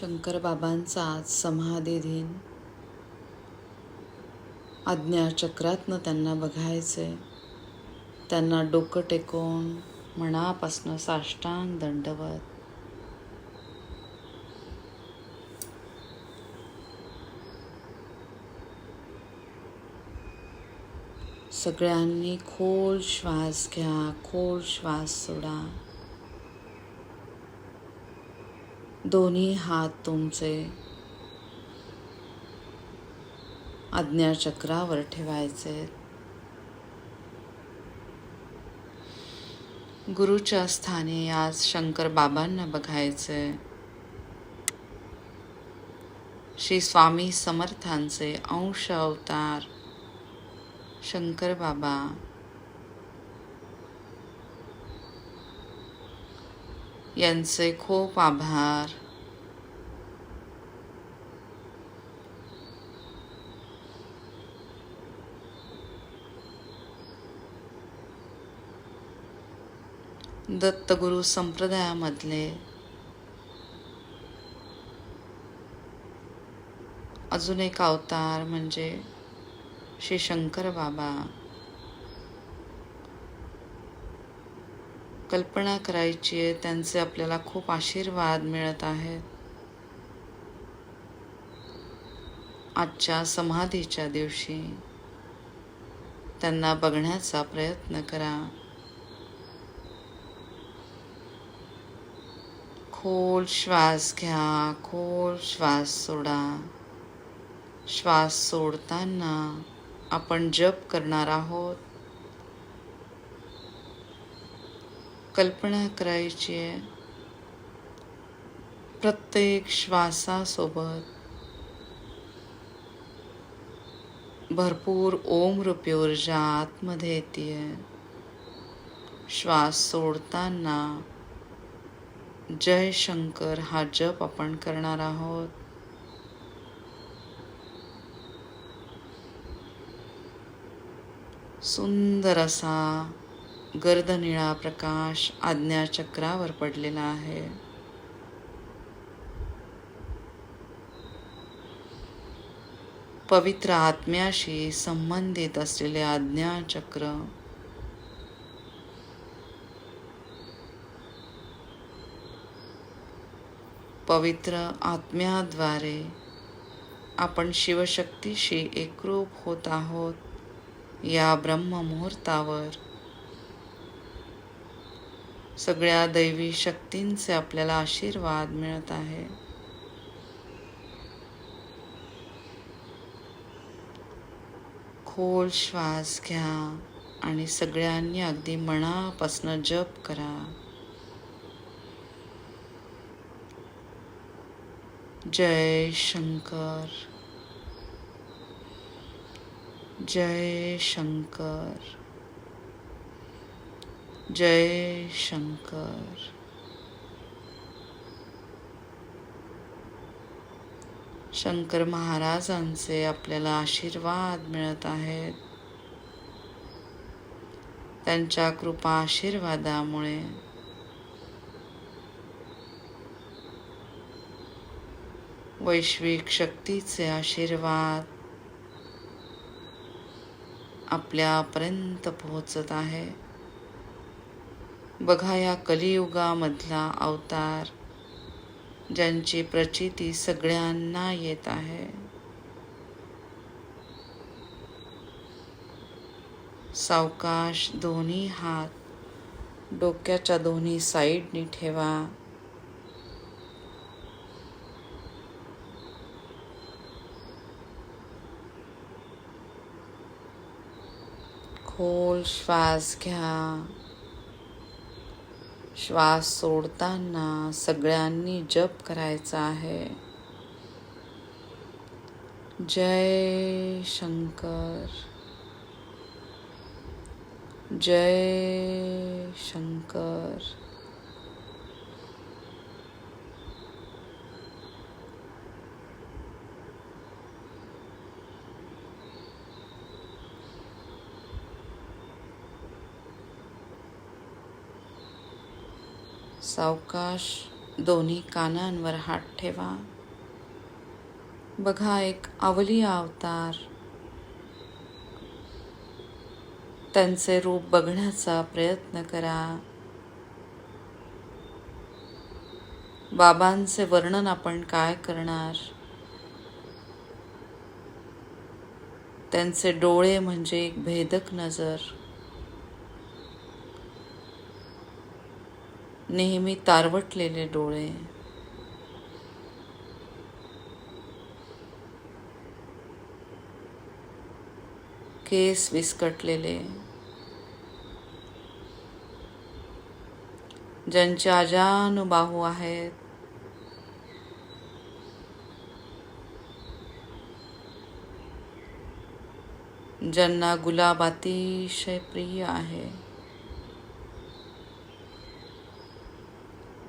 शंकरबाबांचा आज समाधी दिन. आज्ञाचक्रातनं त्यांना बघायचंय. त्यांना डोकं टेकवून मनापासनं साष्टांग दंडवत. सगळ्यांनी खोल श्वास घ्या खोल श्वास सोडा. दोन्ही हात तुमचे आज्ञाचक्रावर ठेवायचे. गुरुच्या स्थानी आज शंकर बाबांना बघायचे. श्री स्वामी समर्थांचे अंश अवतार शंकर बाबा यांचे खूप आभार. दत्तगुरु संप्रदायामधले अजून एक अवतार म्हणजे श्री शंकर बाबा. कल्पना करायची आहे त्यांचे आपल्याला खूप आशीर्वाद मिळत आहेत. आजच्या समाधीच्या दिवशी त्यांना बघण्याचा प्रयत्न करा. खोल श्वास घ्या खोल श्वास सोडा. श्वास सोडताना आपण जप करणार आहोत. कल्पना करायची आहे. प्रत्येक श्वासासोबत भरपूर ओम रूपी ऊर्जा आतमध्ये येते श्वास सोडताना जय शंकर हा जप आपण करणार आहोत. सुंदर असा गर्द निळा प्रकाश आज्ञाचक्रावर पडलेला आहे. पवित्र आत्म्याशी संबंधित असलेले आज्ञाचक्र पवित्र आत्म्याद्वारे आपण शिवशक्तीशी एकरूप होत आहोत या ब्रह्ममुहूर्तावर. सगळ्या दैवी शक्तींचे आपल्याला आशीर्वाद मिळत आहे. खोल श्वास घ्या आणि सगळ्यांनी अगदी मनापासनं जप करा. जय शंकर. जय शंकर. जय शंकर. शंकर महाराजांचे आपल्याला आशीर्वाद मिळत आहेत. त्यांच्या कृपा आशीर्वादामुळे. वैश्विक शक्तीचे आशीर्वाद आपल्यापर्यंत पोहोचत आहे. बघा या कलियुगामधला अवतार ज्यांची प्रचिती सगळ्यांना येत आहे. सावकाश दोन्ही हात डोक्याच्या दोन्ही साईडनी ठेवा. खोल श्वास घ्या. श्वास सोडताना सगळ्यांनी जप करायचा आहे. जय शंकर. जय शंकर. सावकाश दोन्ही कानांवर हात ठेवा. बघा एक अवली अवतार. त्यांचे रूप बघण्याचा प्रयत्न करा. बाबांचे वर्णन आपण काय करणार? त्यांचे डोळे म्हणजे एक भेदक नजर. नेहमी तारवटलेले डोळे. केस विस्कटलेले. ज्यांचे अजानुबाहू आहेत. ज्यांना गुलाब अतिशय प्रिय आहे.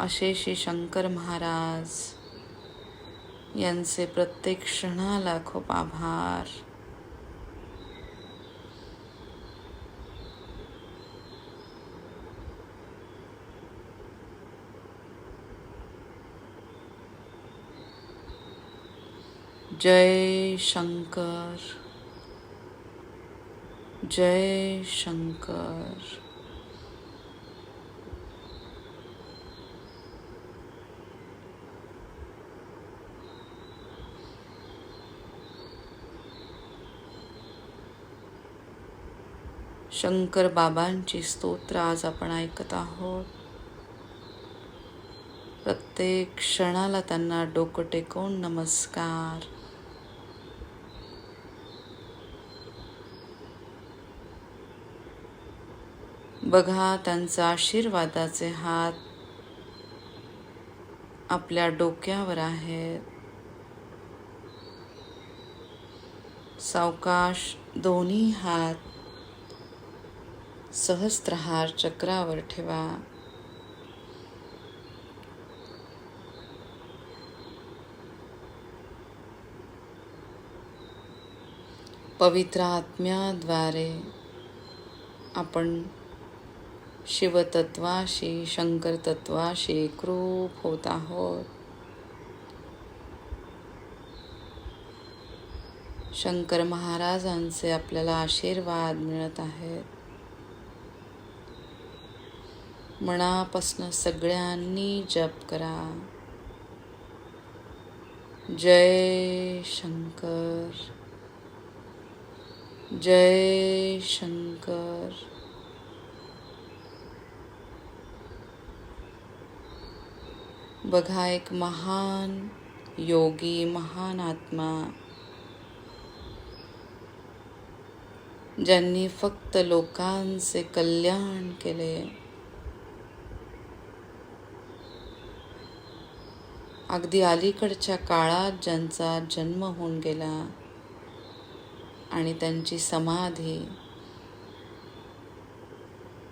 असे श्री शंकर महाराज यांचे प्रत्येक क्षणाला खूप आभार. जय शंकर जय शंकर. शंकर बाबांची स्तोत्र आज आपण ऐकत आहोत. प्रत्येक क्षणाला त्यांना डोकं टेकवून नमस्कार. बघा त्यांचा आशीर्वादाचे हात आपल्या डोक्यावर आहेत. सावकाश दोन्ही हात सहस्त्रहार चक्रावर ठेवा. पवित्र आत्म्याद्वारे आपण शिवतत्वाशी शंकर तत्वाशी एकरूप होत आहोत. शंकर महाराजांचे आपल्याला आशीर्वाद मिळत आहेत. मनापासनं सगळ्यांनी जप करा. जय शंकर. जय शंकर. बघा एक महान योगी महान आत्मा ज्यांनी फक्त लोकांचे कल्याण केले. अगदी अलीकडच्या काळात ज्यांचा जन्म होऊन गेला आणि त्यांची समाधी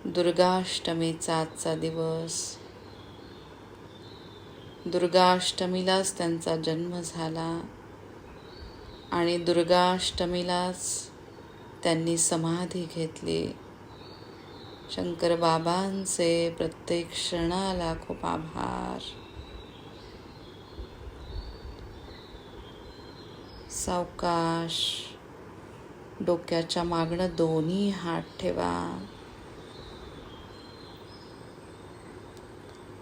दुर्गाष्टमीचा आजचा दिवस दुर्गाष्टमीलाच त्यांचा जन्म झाला आणि दुर्गाष्टमीलाच त्यांनी समाधी घेतली. शंकर बाबांचे प्रत्येक क्षणाला खूप आभार. सावकाश. डोक्याच्या मागणं दोन्ही हात ठेवा.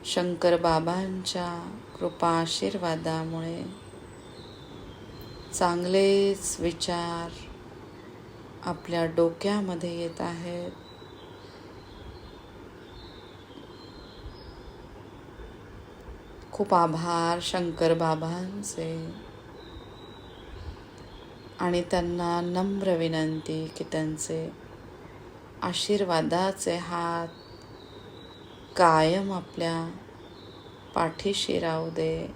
शंकर बाबांच्या कृपा आशीर्वादामुळे. चांगलेच विचार आपल्या डोक्यामध्ये येत आहेत. खूप आभार शंकर बाबांचे. आणि त्यांना नम्र विनंती की त्यांचे आशीर्वादाचे हात कायम आपल्या पाठीशी राहू दे.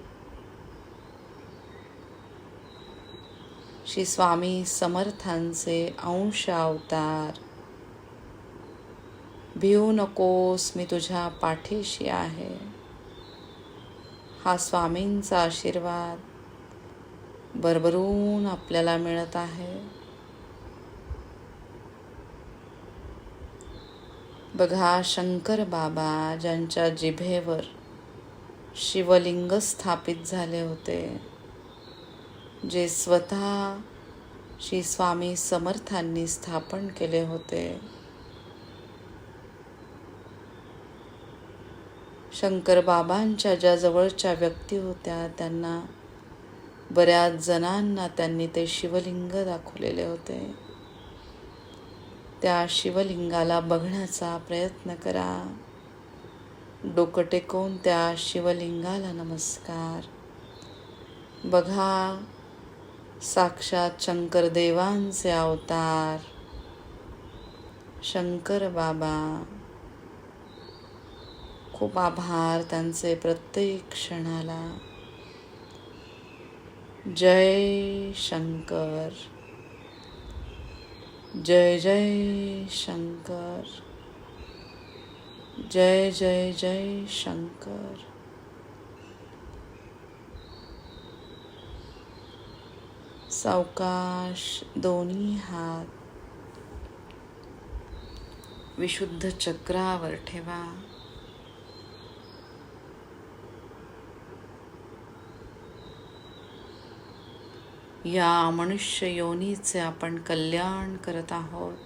श्री स्वामी समर्थांचे अंश अवतार. भिवू नकोस मी तुझ्या पाठीशी आहे. हा स्वामींचा आशीर्वाद. भरभरून आपल्याला मिळत आहे. बघा शंकर बाबा ज्यांच्या जिभेवर शिवलिंग स्थापित झाले होते जे स्वतः श्री स्वामी समर्थांनी स्थापन केले होते. शंकर बाबांच्या ज्या जवळच्या व्यक्ती होत्या त्यांना बऱ्याच जणांना त्यांनी ते शिवलिंग दाखवलेले होते. त्या शिवलिंगाला बघण्याचा प्रयत्न करा. डोकं टेकून त्या शिवलिंगाला नमस्कार. बघा साक्षात शंकर देवांचे अवतार. शंकर बाबा खूप आभार त्यांचे प्रत्येक क्षणाला. जय शंकर। जय जय शंकर। जय जय जय शंकर। सावकाश दोन्ही हात। विशुद्ध चक्रावर ठेवा। या मनुष्य योनीचे आपण कल्याण करत आहोत.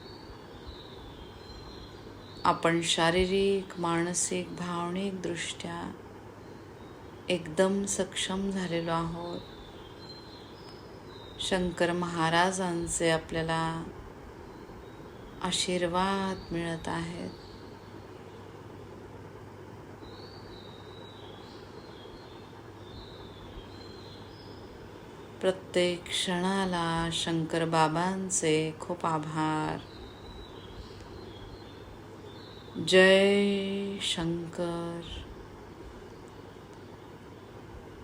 आपण शारीरिक मानसिक भावनिक दृष्ट्या एकदम सक्षम झालेलो आहोत. शंकर महाराजांचे आपल्याला आशीर्वाद मिळत आहेत. प्रत्येक क्षणाला शंकर बाबांचे खूप आभार. जय शंकर.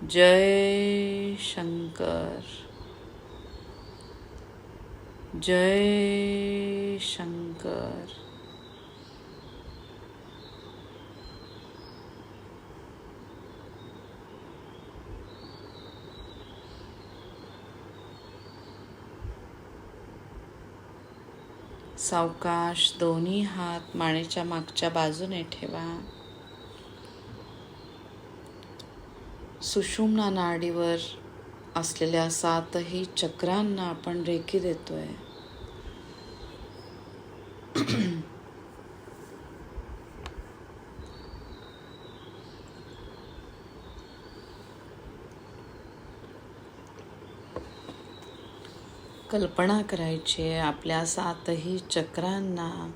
जय शंकर. जय शंकर. सावकाश दोन्ही हात मानेच्या मागच्या बाजूने ठेवा. सुषुम्ना नाडीवर असलेल्या सातही चक्रांना आपण रेखी देतोय. कल्पना करायची आहे आपल्या सातही चक्रांना.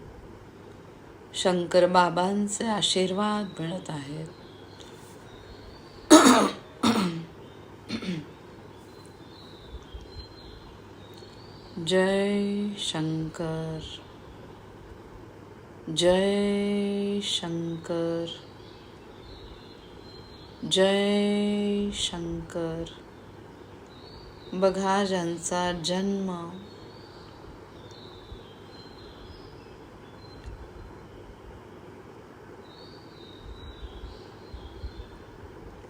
शंकर बाबांचे आशीर्वाद मिळत आहेत. जय शंकर. जय शंकर. जय शंकर. बघा ज्यांचा जन्म.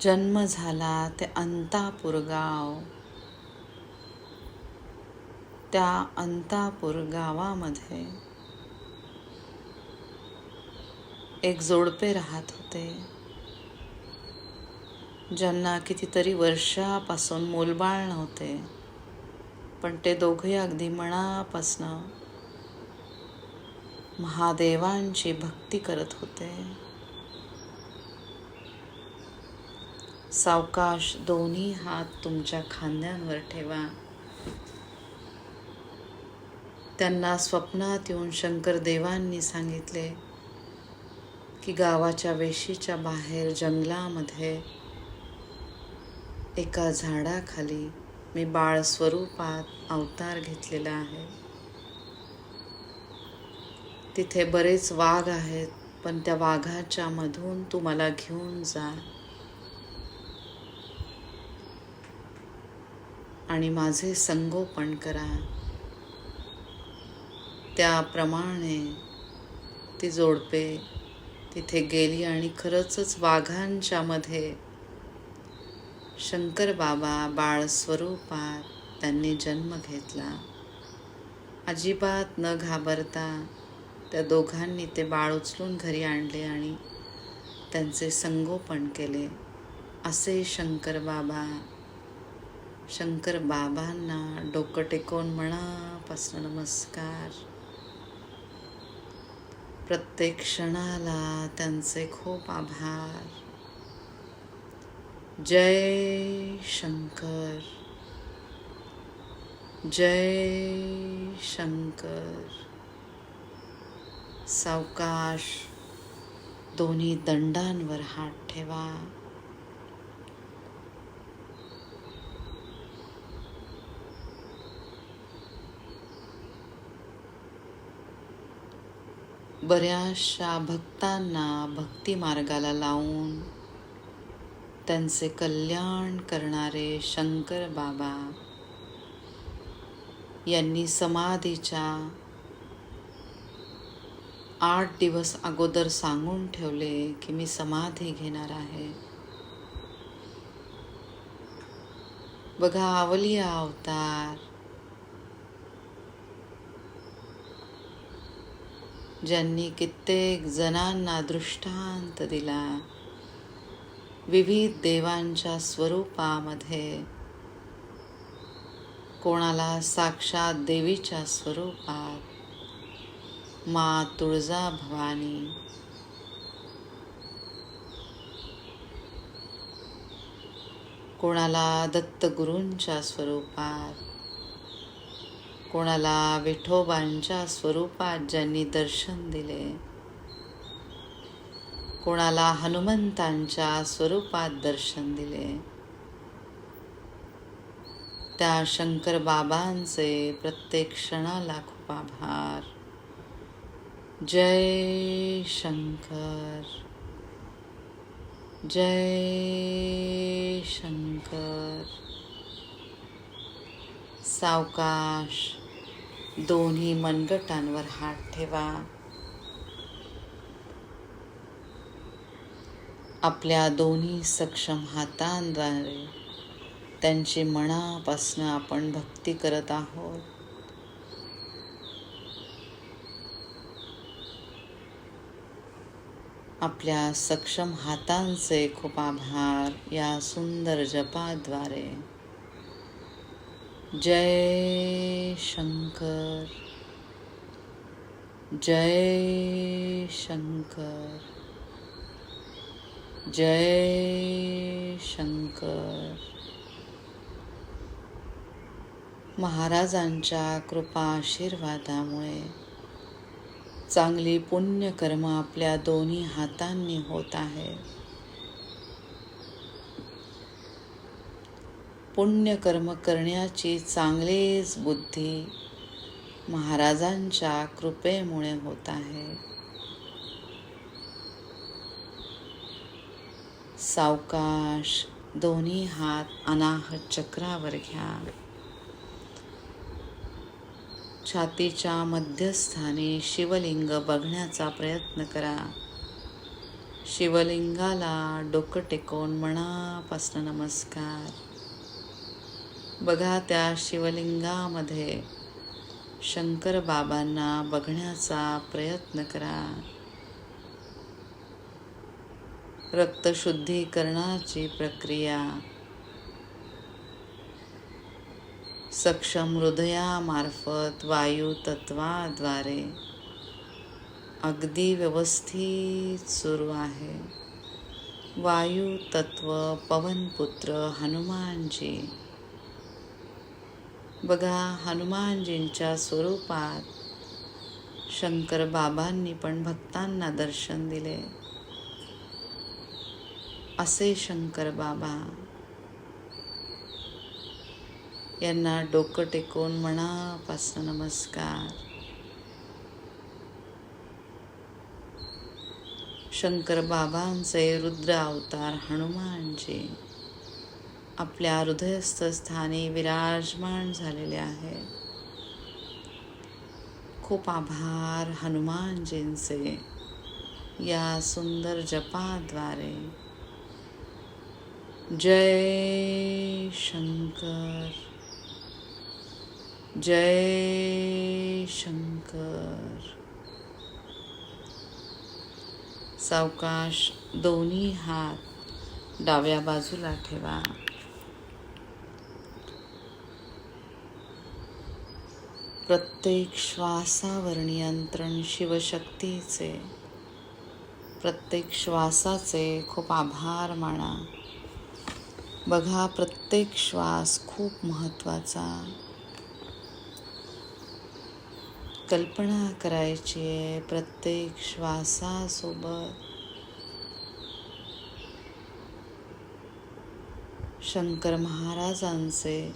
जन्म झाला ते अंतापूर गाव. त्या अंतापूर गावामध्ये एक जोडपे राहत होते. ज्यांना कितीतरी वर्षापासून मोलबाळ नव्हते पण ते दोघे अगदी मनापासनं महादेवांची भक्ती करत होते. सावकाश दोन्ही हात तुमच्या खांद्यांवर ठेवा. त्यांना स्वप्नात येऊन शंकर देवांनी सांगितले की गावाच्या वेशीच्या बाहेर जंगलामध्ये एका झाडाखाली मी बाळ स्वरूपात अवतार घेतलेला आहे. तिथे बरेच वाघ आहेत पण त्या वाघाच्या मधून तू मला घेऊन जा. आणि माझे संगोपन करा. त्याप्रमाणे ती जोडपे तिथे गेली आणि खरंच वाघांच्यामध्ये शंकर बाबा बाळ स्वरूपात त्यांनी जन्म घेतला. अजिबात न घाबरता त्या दोघांनी ते बाळ उचलून घरी आणले आणि त्यांचे संगोपन केले. असे शंकर बाबा शंकर बाबांना डोकं टेकवून मनापासून नमस्कार. प्रत्येक क्षणाला त्यांचे खूप आभार. जय शंकर। जय शंकर। सावकाश दोन्ही दंडांवर हात ठेवा. बऱ्याचशा भक्तांना भक्ती मार्गाला लावून त्यांचे कल्याण करणारे शंकर बाबा यांनी समाधीच्या आठ दिवस अगोदर सांगून ठेवले की मी समाधी घेणार आहे. बघा आवलिया अवतार. ज्यांनी कित्येक जणांना दृष्टांत दिला विविध देवांच्या स्वरूपामध्ये. कोणाला साक्षात देवीच्या स्वरूपात. मा तुळजा भवानी. कोणाला दत्तगुरूंच्या स्वरूपात. कोणाला विठोबांच्या स्वरूपात ज्यांनी दर्शन दिले. कोणाला हनुमंतांच्या स्वरूपात दर्शन दिले. त्या शंकर बाबांचे प्रत्येक क्षणाला खूप आभार. जय शंकर. जय शंकर. सावकाश दोन्ही मनगटांवर हात ठेवा. आपल्या दोन्ही सक्षम हातांद्वारे त्यांची मनापासनं आपण भक्ती करत आहोत. आपल्या सक्षम हातांचे खूप आभार या सुंदर जपाद्वारे. जय शंकर. जय शंकर. जय शंकर. महाराजांच्या कृपा आशीर्वादामुळे चांगली पुण्यकर्म आपल्या दोन्ही हातांनी होत आहे. पुण्यकर्म करण्याची चांगलीच बुद्धी महाराजांच्या कृपेमुळे होत आहे. सावकाश दोन्ही हात अनाहत चक्रावर घ्या. छातीच्या मध्यस्थानी शिवलिंग बघण्याचा प्रयत्न करा. शिवलिंगाला डोकं टेकवून मनापासून नमस्कार. बघा त्या शिवलिंगामध्ये शंकर बाबांना बघण्याचा प्रयत्न करा. रक्तशुद्धीकरणाची प्रक्रिया. सक्षम हृदयामार्फत वायू तत्वाद्वारे अगदी व्यवस्थित सुरू आहे. वायू तत्व पवनपुत्र हनुमानजी. बघा हनुमानजींच्या स्वरूपात शंकर बाबांनी पण भक्तांना दर्शन दिले. असे शंकर बाबा. यांना डोकं टेकवून मनापासून नमस्कार. शंकर बाबांचे रुद्र अवतार हनुमानजी आपल्या हृदयस्थ स्थानी विराजमान झालेले आहे खूप आभार हनुमानजींचे या सुंदर जपाद्वारे. जय शंकर जय शंकर सावकाश दोन्ही हात डाव्या बाजूला ठेवा. प्रत्येक श्वासावर नियंत्रण शिवशक्तीचे प्रत्येक श्वासाचे खूप आभार माना. बघा प्रत्येक श्वास खूप महत्त्वाचा. कल्पना करायची आहे प्रत्येक श्वासासोबत. शंकर महाराजांचे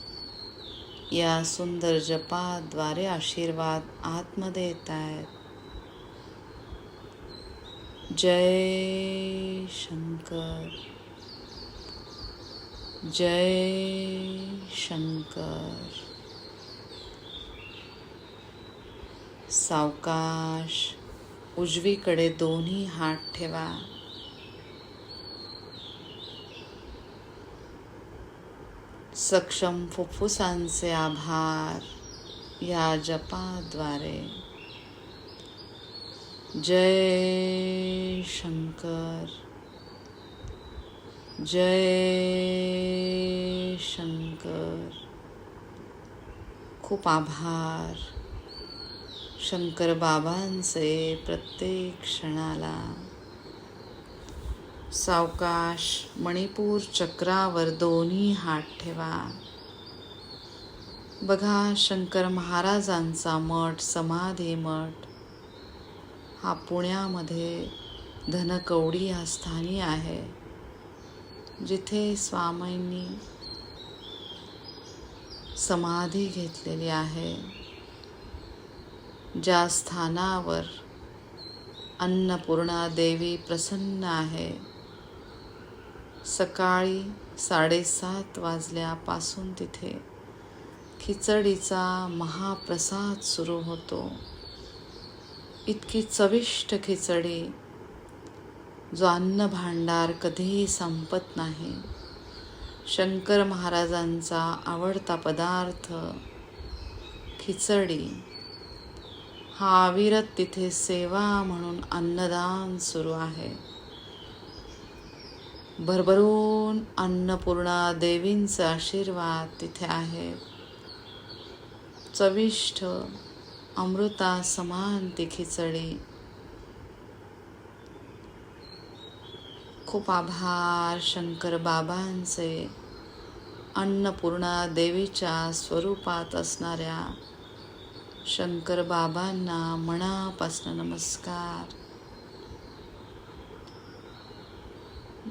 या सुंदर जपाद्वारे आशीर्वाद आतमध्ये येत आहेत. जय शंकर. जय शंकर सावकाश उजवीकडे दोन्ही हात ठेवा. सक्षम फुफ्फुसांचे आभार या जपाद्वारे. जय शंकर जय शंकर। खूप आभार। शंकर बाबांचे प्रत्येक क्षणाला। सावकाश मणिपूर चक्रावर दोन्ही हात ठेवा। बघा शंकर महाराजांचा मठ समाधी मठ। हा पुण्यामध्ये धनकवडी या स्थानी आहे। जिथे स्वामींनी समाधी घेतलेली आहे ज्या स्थानावर अन्नपूर्णा देवी प्रसन्न आहे सकाळी साडेसात वाजल्यापासून तिथे खिचडीचा महाप्रसाद सुरू होतो. इतकी चविष्ट खिचडी जो अन्न भांडार कधीही संपत नाही. शंकर महाराजांचा आवडता पदार्थ खिचडी. हा अविरत तिथे सेवा म्हणून अन्नदान सुरू आहे. भरभरून अन्नपूर्णा देवींचा आशीर्वाद तिथे आहे. चविष्ट अमृता समान ती खिचडी. खूप आभार शंकर बाबांचे. अन्नपूर्णा देवीच्या स्वरूपात असणाऱ्या शंकर बाबांना मनापासून नमस्कार.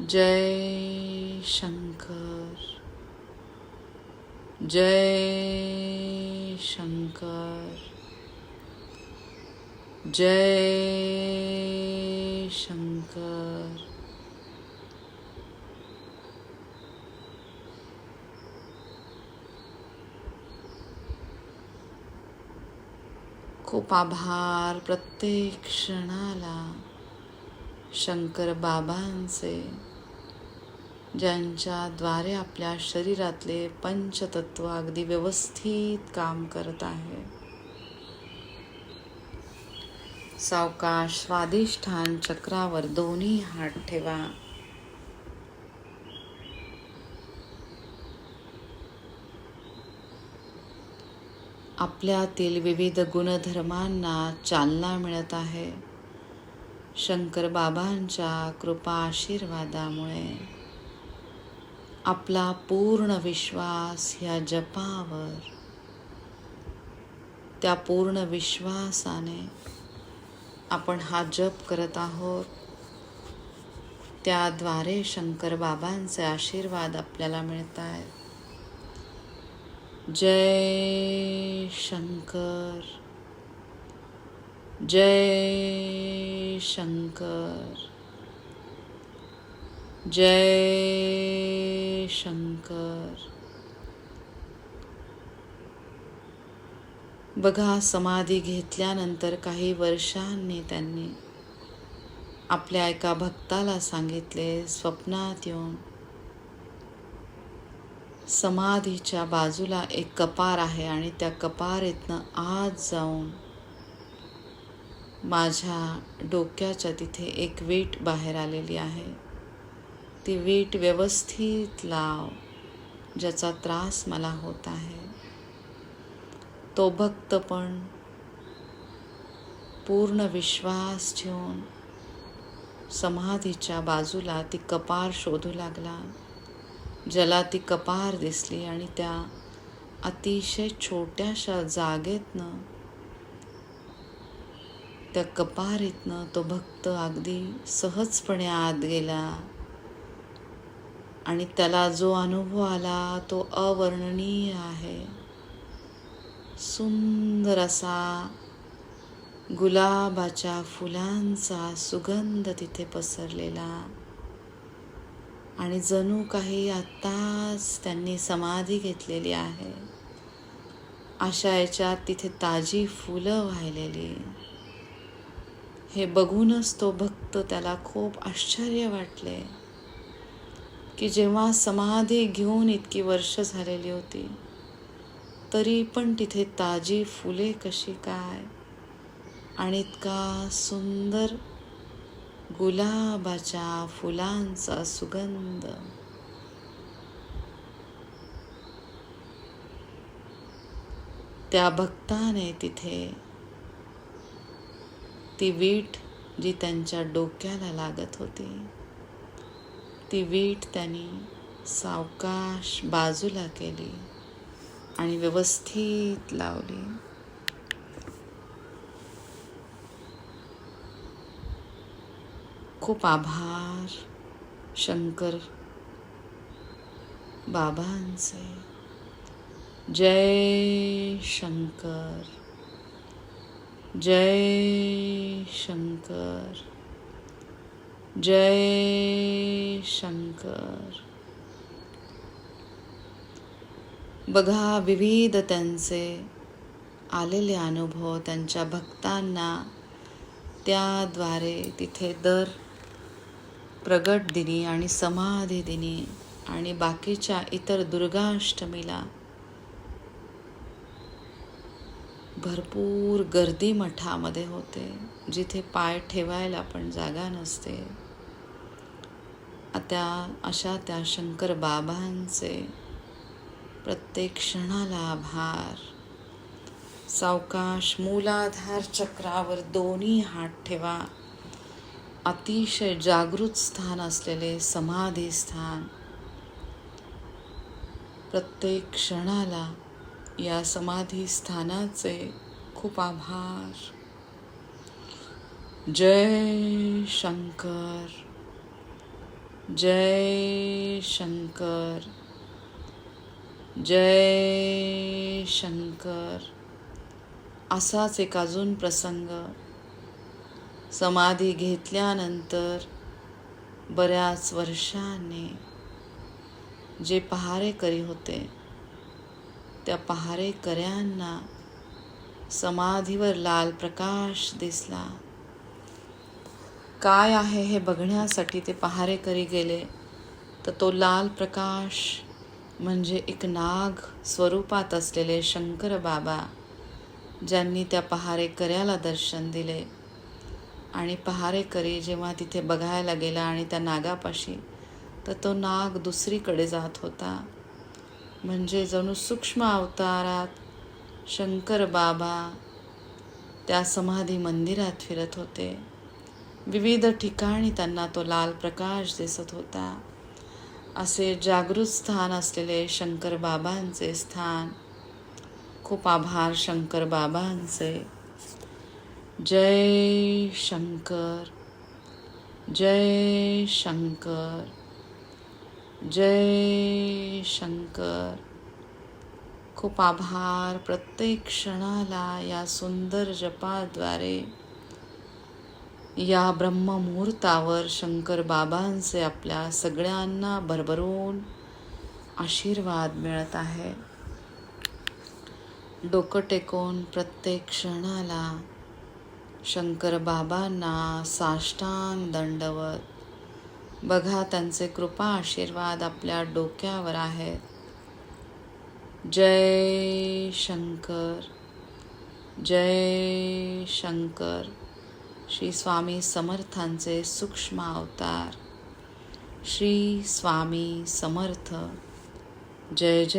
जय शंकर. जय शंकर. जय शंकर. खूप आभार. प्रत्येक क्षणाला शंकर बाबांचे ज्यांच्याद्वारे आपल्या शरीरातले पंचतत्व अगदी व्यवस्थित काम करत आहे. सावकाश स्वादिष्ठान चक्रावर दोन्ही हात ठेवा. आपल्यातील विविध गुणधर्मांना चालना मिळत आहे. शंकर बाबांच्या कृपा आशीर्वादामुळे आपला पूर्ण विश्वास ह्या जपावर त्या पूर्ण विश्वासाने आपण हा जप करत आहोत. त्याद्वारे शंकर बाबांचे आशीर्वाद आपल्याला मिळत आहेत जय शंकर जय शंकर जय शंकर बघा समाधी घेतल्यानंतर काही वर्षांनी त्यांनी आपल्या एका भक्ताला सांगितले स्वप्नात येऊन समाधीच्या बाजूला एक कपार आहे आणि त्या कपारेतनं आज जाऊन माझ्या डोक्याच्या तिथे एक वीट बाहेर आलेली आहे. ती वीट व्यवस्थित लाव ज्याचा त्रास मला होत आहे. तो भक्त पण पूर्ण विश्वास ठेवून समाधीच्या बाजूला ती कपार शोधू लागला. ज्याला ती कपार दिसली आणि त्या अतिशय छोट्याशा जागेतनं त्या कपारीतनं तो भक्त अगदी सहजपणे आत गेला आणि त्याला जो अनुभव आला तो अवर्णनीय आहे. सुंदर असा गुलाबाच्या फुलांचा सुगंध तिथे पसरलेला. आणि जणू काही आत्ताच त्यांनी समाधी घेतलेली आहे. अशा याच्यात तिथे ताजी फुलं वाहिलेली. हे बघूनच तो भक्त त्याला खूप आश्चर्य वाटले की जेव्हा समाधी घेऊन इतकी वर्ष झालेली होती तरी पण तिथे ताजी फुले कशी काय? आणि इतका सुंदर गुलाबाच्या फुलांचा सुगंध. त्या भक्ताने तिथे ती वीट जी त्यांच्या डोक्याला लागत होती ती वीट त्यांनी सावकाश बाजूला केली आणि व्यवस्थित लावली. खूप आभार शंकर बाबांचे. जय शंकर जय शंकर जय शंकर. बघा विविध त्यांचे आलेले अनुभव त्यांच्या भक्तांना त्याद्वारे तिथे दर प्रगट दिनी आणि समाधी दिनी आणि बाकीच्या इतर दुर्गाष्टमीला भरपूर गर्दी मठामध्ये होते जिथे पाय ठेवायला पण जागा नसते. त्या अशा त्या शंकर बाबांचे प्रत्येक क्षणाला आभार सावकाश मूलाधार चक्रावर दोन्ही हात ठेवा. अतिशय जागृत स्थान असलेले समाधी स्थान. प्रत्येक क्षणाला या समाधी स्थानाचे खूप आभार. जय शंकर जय शंकर जय शंकर. असाच एक अजून प्रसंग समाधी घेतल्यानंतर बऱ्याच वर्षांनी जे पहारेकरी होते त्या पहारेकऱ्यांना समाधीवर लाल प्रकाश दिसला. काय आहे हे बघण्यासाठी ते पहारेकरी गेले तर तो लाल प्रकाश म्हणजे एक नाग स्वरूपात असलेले शंकर बाबा ज्यांनी त्या पहारेकऱ्याला दर्शन दिले. आणि पहारेकरी जेव्हा तिथे बघायला गेला आणि त्या नागापाशी तर तो नाग दुसरीकडे जात होता. म्हणजे जणू सूक्ष्म अवतारात शंकर बाबा त्या समाधी मंदिरात फिरत होते. विविध ठिकाणी त्यांना तो लाल प्रकाश दिसत होता. असे जागृत स्थान असलेले शंकर बाबांचे स्थान. खूप आभार शंकर बाबांचे. जय शंकर जय शंकर जय शंकर. खूप आभार प्रत्येक क्षणाला या सुंदर जपाद्वारे. या ब्रह्ममुहूर्तावर शंकर बाबांचे आपल्या सगळ्यांना भरभरून आशीर्वाद मिळत आहे. डोकं टेकून प्रत्येक क्षणाला शंकर बाबांना साष्टांग दंडवत. बघा त्यांचे कृपा आशीर्वाद आपल्या डोक्यावर आहेत जय शंकर जय शंकर. श्री स्वामी समर्थांचे सूक्ष्म अवतार. श्री स्वामी समर्थ. जय जय.